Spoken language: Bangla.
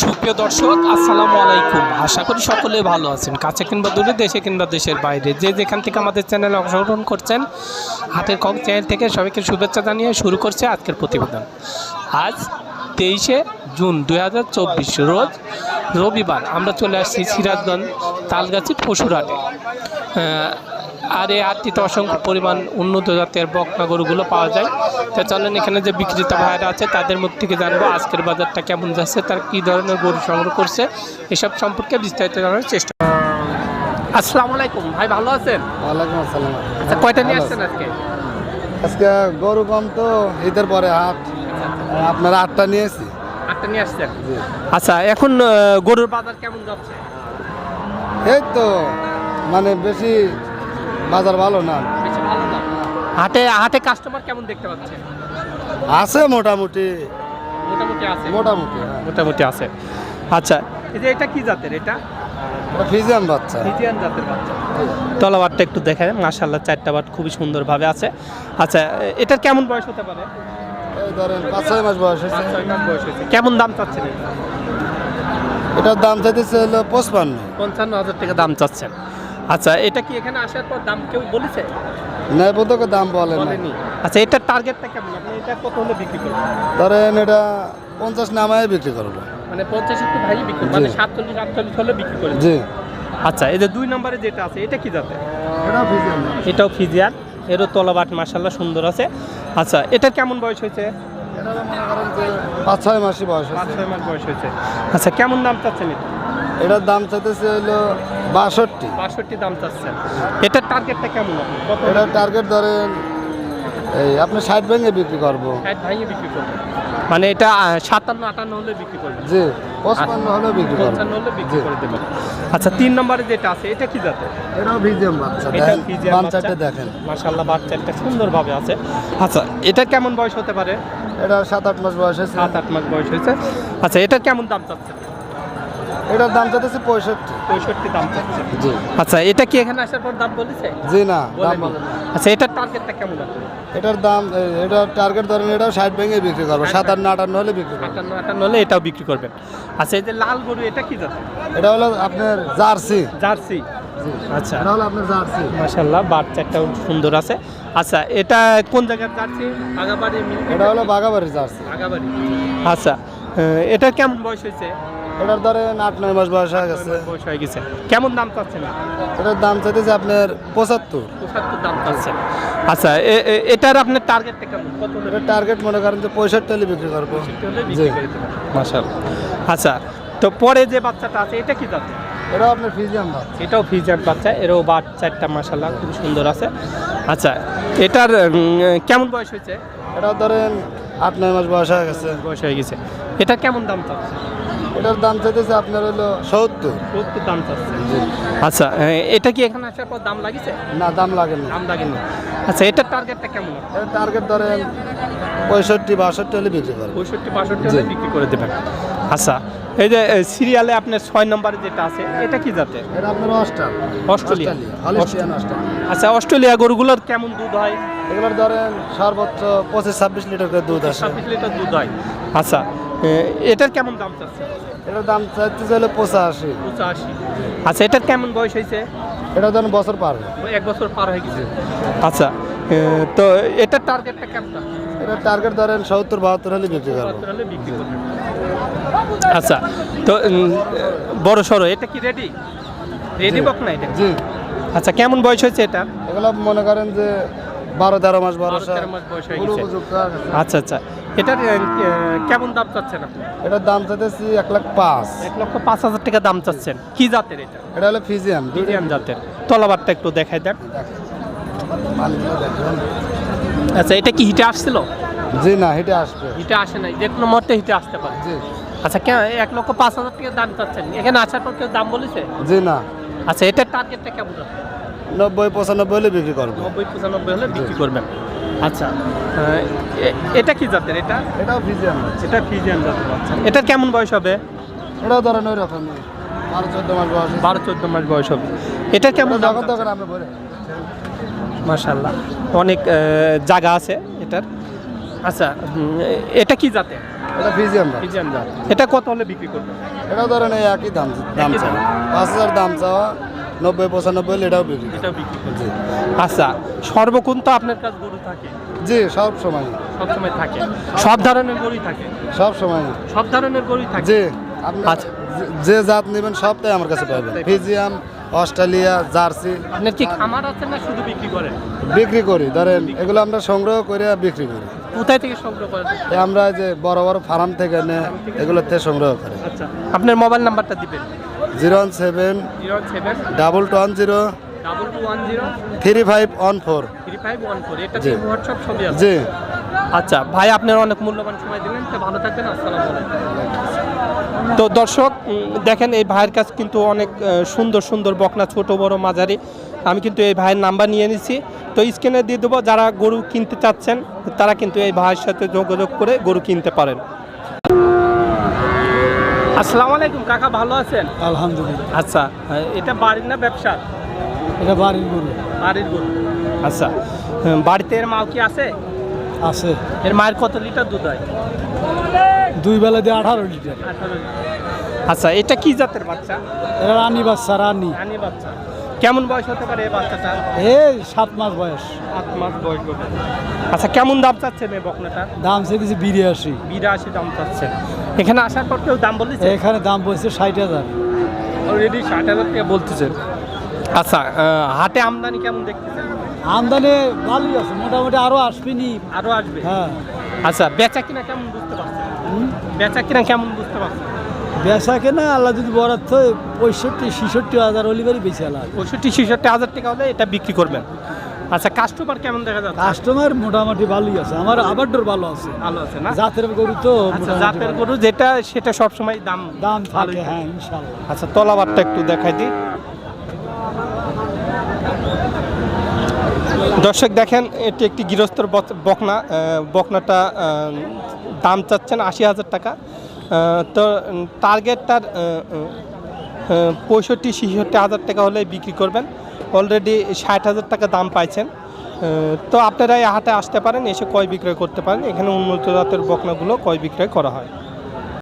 সুপ্রিয় দর্শক, আসসালামু আলাইকুম। আশা করি সকলে ভালো আছেন। কাছে কিংবা দূরে, দেশে কিংবা দেশের বাইরে। যে যেখান থেকে আমাদের চ্যানেলে অংশগ্রহণ করছেন হাতের কক চ্যানেল থেকে সবাইকে শুভেচ্ছা জানিয়ে শুরু করছে আজকের প্রতিবেদন। আজ তেইশে জুন দুই হাজার চব্বিশ রোজ রবিবার আমরা চলে আসছি সিরাজগঞ্জ তালগাছি পশুরহাটে আর এই হাটটিতে অসংখ্য পরিমাণ উন্নত জাতের বকনা গরুগুলো পাওয়া যায়। তো চলেন এখানে যে বিক্রেতা ভাইরা আছে তাদের মুখ থেকে জানব আজকের বাজারটা কেমন যাচ্ছে তার কী ধরনের গরু সংগ্রহ করছে এসব সম্পর্কে বিস্তারিত জানার চেষ্টা আসসালামু আলাইকুম ভাই ভালো আছেন? ওয়ালাইকুম আসসালাম। আচ্ছা কয়টা নিয়ে আসছেন আজকে? আজকে গরু কম তো ঈদের পরে হাট। আপনার আটটা নিয়েছি আটটা নিয়ে আসছেন? আচ্ছা এখন গরুর বাজার কেমন যাচ্ছে? এই তো মানে বেশি বাজার ভালো না। বেশি ভালো না হাটে হাটে কাস্টমার কেমন দেখতে পাচ্ছেন? আছে মোটামুটি। মোটামুটি আছে? মোটামুটি হ্যাঁ। মোটামুটি আছে। আচ্ছা এই যে এটা কি জাতের এটা? এটা ফিজিয়ান বাচ্চা। ফিজিয়ান জাতের বাচ্চা। তলাবারটা একটু দেখেন মাশাল্লাহ চারটা বাট খুবই সুন্দরভাবে আছে। আচ্ছা এ- এটার কেমন বয়স হতে পারে? এই ধরেন পাঁচ ছয় মাস বয়স হয়েছে। কেমন দাম চাচ্ছেন এটা? এটার দাম চাইতেছে হলো পঁচপান্ন। পঞ্চান্ন হাজার টাকা দাম চাচ্ছেন। আচ্ছা এটা কি এখানে আসার পর দাম কেউ বলেছে? ন্যায় পর্যন্ত দাম বলে না বলেনি। আচ্ছা এটার টার্গেটটা কেমন? আপনি এটা কত হলে বিক্রি করবেন? ধরেন এটা পঞ্চাশ নামায় বিক্রি করব। মানে পঞ্চাশ একটু ভাই বিক্রি মানে। সাতচল্লিশ আটচল্লিশ হলে বিক্রি করে জি। আচ্ছা এই যে দুই নম্বরে যেটা আছে এটা কি জাতের? এটা ফিজিয়ান। এটাও ফিজিয়ান। এরও তলাবাট মাসাল্লাহ সুন্দর আছে। আচ্ছা এটার কেমন বয়স হয়েছে? এটা মনে করেন যে পাঁচ ছয় মাসই বয়স পাঁচ হয়েছে। ছয় মাস বয়স হয়েছে। আচ্ছা কেমন দাম চাচ্ছেন এটা? এটার দাম চাইতেছে হলো বাষট্টি। বাষট্টি দাম চাচ্ছেন। এটার টার্গেটটা কেমন এটার টার্গেট ধরেন এই আপনি ষাট ভেঙে বিক্রি করব। ষাট ভাঙিয়ে বিক্রি করবেন মানে এটা সাতান্ন আটান্ন হলে বিক্রি করবেন। জি পঁচপান্ন হলেও বিক্রি করব। পঞ্চান্ন হলে বিক্রি। করে দেবেন। আচ্ছা তিন নম্বরে যেটা আছে এটা কি জাতের? এটাও ভিজিএম বাচ্চা এটা দেখেন ফিজিয়ান পাঁচ বাচ্চা। চারটে দেখেন মাশাল্লাহ বাচ্চাটা সুন্দরভাবে আছে। আচ্ছা এটা কেমন বয়স হতে পারে? এটা সাত আট মাস বয়স হয়েছে। সাত আট মাস বয়স হয়েছে। আচ্ছা এটার কেমন দাম চাচ্ছেন? এটার দাম চাইতেছে পঁয়ষট্টি। পঁয়ষট্টি দাম চাচ্ছেন জি। আচ্ছা এটা কি এখানে আসার পর দাম বলেছে? জি না দাম। আচ্ছা এটার টার্গেটটা কেমন আছে? এটার দাম এটার টার্গেট ধরেন এটাও ষাট ভেঙে বিক্রি করব সাতান্ন আটান্ন হলে বিক্রি করব। আটান্ন আটান্ন হলে এটাও বিক্রি করবেন। আচ্ছা এই যে লাল গরু এটা কি জাতের এটা হলো আপনার জার্সি। জার্সি। আচ্ছা। এটা হলো আপনার জার্সি। মাশাল্লাহ বাচ্চাটাও সুন্দর আছে। আচ্ছা এটা কোন জায়গার জার্সি? আগাবাড়ি এটা হলো বাগাবাড়ির জার্সি। আগাবাড়ি আচ্ছা এটার কেমন বয়স হয়েছে? এটার ধরেন আট নয় মাস বয়স হয়ে গেছে। বয়স হয়ে গেছে। কেমন দাম চাচ্ছেন? এটার দাম চাইতেছে আপনার পঁচাত্তর। পঁচাত্তর দাম চাচ্ছেন। আচ্ছা এটার আপনার টার্গেটটা কেমন? কত এটার টার্গেট মনে করেন যে পঁয়ষট্টি হলে বিক্রি করব। জি। দেবেন আচ্ছা তো পরে যে বাচ্চাটা আছে এটা কি জাতের? এটাও আপনার ফিজিয়াম ভাত এটাও ফিজার বাচ্চা এরও বাচ্চাটা মাশাল্লাহ খুব সুন্দর আছে। আচ্ছা এটার কেমন বয়স হয়েছে? এটাও ধরেন আট নয় মাস বয়স হয়ে গেছে। বয়স হয়ে গেছে। এটা কেমন দাম চাচ্ছে এটার দাম চাইতেছে আপনার হলো সত্তর। সত্তর দাম চাচ্ছে। আচ্ছা এটা কি এখানে আসার পর দাম লাগিছে? না দাম লাগে না দাম লাগেনি। আচ্ছা এটার টার্গেটটা কেমন? এটার টার্গেট ধরেন পঁয়ষট্টি বাষট্টি হলে বিক্রি করব পঁয়ষট্টি বাষট্টি হলে বিক্রি করে দেবেন। আচ্ছা এই যে সিরিয়ালে আপনার ছয় নম্বরে যেটা আছে এটা কি জাতে এটা আপনার অস্টার অস্ট্রেলিয়া হলিস্টিয়ান অস্টার আচ্ছা অস্ট্রেলিয়া গরুগুলোর কেমন দুধ হয়? এগুলোর ধরেন সর্বোচ্চ পঁচিশ ছাব্বিশ লিটার করে দুধ আসে। ছাব্বিশ লিটার দুধ হয়। আচ্ছা এটার কেমন দাম চাচ্ছে এটার দাম চাইতেছে হলো পঁচাশি। পঁচাশি। আচ্ছা এটার কেমন বয়স হয়েছে? এটা ধরেন বছর পার এক বছর পার হয়ে গেছে। আচ্ছা তো এটার টার্গেটটা কেমন এটার টার্গেট ধরেন সত্তর বাহাত্তর হলে বিক্রি করব। আচ্ছা তো বড় সড়ো এটা কি রেডি রেডি বক না এটা? জি। আচ্ছা কেমন বয়স হয়েছে এটা এগুলো মনে করেন যে বারো তেরো মাস বারো তেরো মাস বয়স হয়ে গেছে। আচ্ছা আচ্ছা। এটার কেমন দাম চাচ্ছেন আপনি? এটার দাম চাইতেছি এক লাখ পাঁচ। এক লক্ষ পাঁচ হাজার টাকা দাম চাচ্ছেন। কি জাতের এটা? এটা হলো ফিজিয়ান। মিডিয়াম জাতের। তলাবারটা একটু দেখাই দেন। আচ্ছা এটা কি হিটে আসছিল? জি না হেঁটে আসবে। হিটে আসে নাই। যে কোনো মুহূর্তে হিটে আসতে পারে। জি। আচ্ছা কেন এক লক্ষ পাঁচ হাজার টাকা দাম চাচ্ছেন? এখানে আসার পর কেউ দাম বলেছে? জি না। আচ্ছা এটার টার্গেটটা কেমন আছে? নব্বই পঁচানব্বই হলে বিক্রি করব। নব্বই পঁচানব্বই হলে বিক্রি করবেন। আচ্ছা এটা কি জাতের এটা? এটাও ফিজিয়ান এটা ফিজিয়ান জাতের বাচ্চা এটার কেমন বয়স হবে? এটাও ধরেন ওই রকম। বারো চোদ্দ মাস বয়স বারো চোদ্দ মাস বয়স হবে। এটা কেমন যখন তখন আপনি বলে মাশাল্লাহ অনেক জায়গা আছে এটার। আচ্ছা এটা কি জাতে এটা ফিজিয়াম জাত। ফিজিয়ান জাত। এটা কত হলে বিক্রি করবেন? এটাও ধরেন একই দাম দাম। চাওয়া। পাঁচ হাজার দাম চাওয়া। নব্বই পঁচানব্বই হলে এটাও বিক্রি জি। আচ্ছা সর্বক্ষণ তো আপনার কাছে গরু থাকে? জি সব সময়। সবসময় থাকে। সব ধরনের গরুই থাকে? সব সময়। সব ধরনের গরুই থাকে? জি আপনি আচ্ছা। যে- যে জাত নেবেন সবটাই আমার কাছে পাবেন। ফিজিয়াম অস্ট্রেলিয়া জার্সি। আপনার কি খামার আছে না শুধু বিক্রি করেন? বিক্রি করি ধরেন এগুলো আমরা সংগ্রহ করে বিক্রি করি। কোথায় থেকে সংগ্রহ করেন? আমরা যে বড় বড় ফার্ম থেকে এনে এগুলোতে সংগ্রহ করি। আচ্ছা আপনার মোবাইল নাম্বারটা দিবেন। Zero one seven zero seven double two one zero double two one zero three five one four. Three five one four এটা জি। হোয়াটসঅ্যাপ সবই আছে। জি। আচ্ছা ভাই আপনার অনেক মূল্যবান সময় দিলেন তো ভালো থাকবেন আসসালামু আলাইকুম। তো দর্শক দেখেন এই ভাইয়ের কাছে কিন্তু অনেক সুন্দর সুন্দর বকনা ছোট বড় মাঝারি। আমি কিন্তু এই ভাইয়ের নাম্বার নিয়ে নিছি। তো স্ক্রিনে দিয়ে দেবো যারা গরু কিনতে চাচ্ছেন তারা কিন্তু এই ভাইয়ের সাথে যোগাযোগ করে গরু কিনতে পারেন। আসসালামু আলাইকুম কাকা ভালো আছেন? আলহামদুলিল্লাহ। আচ্ছা এটা বাড়ির না ব্যবসা এটা বাড়ির গরু। বাড়ির গরু। আচ্ছা বাড়িতে এর মাও কি আছে? আছে। এর মায়ের কত লিটার দুধ হয়? দুই বেলা দিয়ে আঠারো লিটার। আচ্ছা এটা কি জাতের বাচ্চা? এটা রানী বাচ্চা রানী। রানী বাচ্চা। কেমন বয়স হতে পারে এই বাচ্চাটা? এই সাত মাস বয়স। সাত মাস বয়স আচ্ছা কেমন দাম চাচ্ছেন এই বকনাটা? দাম চেয়েছি বিরিয়াশি বিরাশি দাম চাচ্ছেন। এখানে আসার পর কেউ দাম বলেছে এখানে দাম বলছে ষাট হাজার। অলরেডি ষাট হাজার টাকা বলতেছেন আচ্ছা হাটে আমদানি কেমন দেখতেছেন? আমদানি ভালোই আছে মোটামুটি আরও আসবেনি। আরও আসবে? হ্যাঁ। আচ্ছা বেচা কিনা কেমন বুঝতে পারছেন? বেচা কিনা কেমন বুঝতে পারছেন? বেচা কেনা আল্লাহ যদি বরাদ তো পঁয়ষট্টি ছেষট্টি হাজার অলিবারই বেশি আল্লাহ। পঁয়ষট্টি ছেষট্টি হাজার টাকা হলে এটা বিক্রি করবেন। আচ্ছা কাস্টমার কেমন দেখা যাচ্ছে? কাস্টমার মোটামুটি ভালোই আছে। আমার আবার ভালো আছে। ভালো আছে না? জাতের গরু তো আচ্ছা জাতের গরু যেটা সেটা সবসময় দাম দাম ভালোই থাকে হ্যাঁ ইনশাল্লাহ আচ্ছা তলাবারটা একটু দেখাই দিই। দর্শক দেখেন এটি একটি গৃহস্থর বকনা বকনাটা দাম চাচ্ছেন আশি হাজার টাকা। তো টার্গেটটার পঁয়ষট্টি ছেষট্টি হাজার টাকা হলে বিক্রি করবেন। অলরেডি ষাট হাজার টাকা দাম পাইছেন। তো আপনারা এই হাটে আসতে পারেন, এসে কয় বিক্রয় করতে পারেন। এখানে উন্নত জাতের বকনাগুলো কয় বিক্রয় করা হয়?